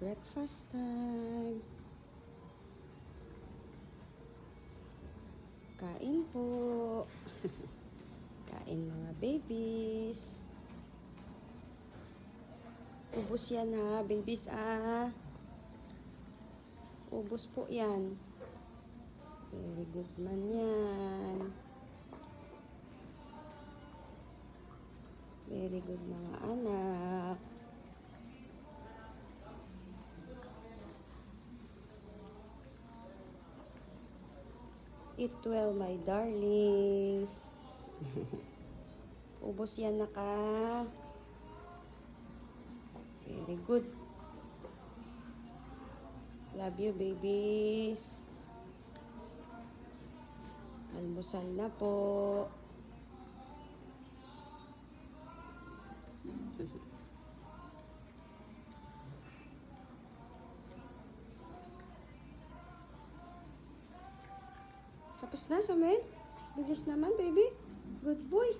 Breakfast time. Kain po. Kain mga babies. Ubus yan ha, babies ah. Ubus po yan. Very good man yan. Very good mga anak. Eat well, my darlings. Ubus yan na ka. Very good. Love you, babies. Almusal na po. Tapos na, Samuel? Bilis naman, baby. Good boy.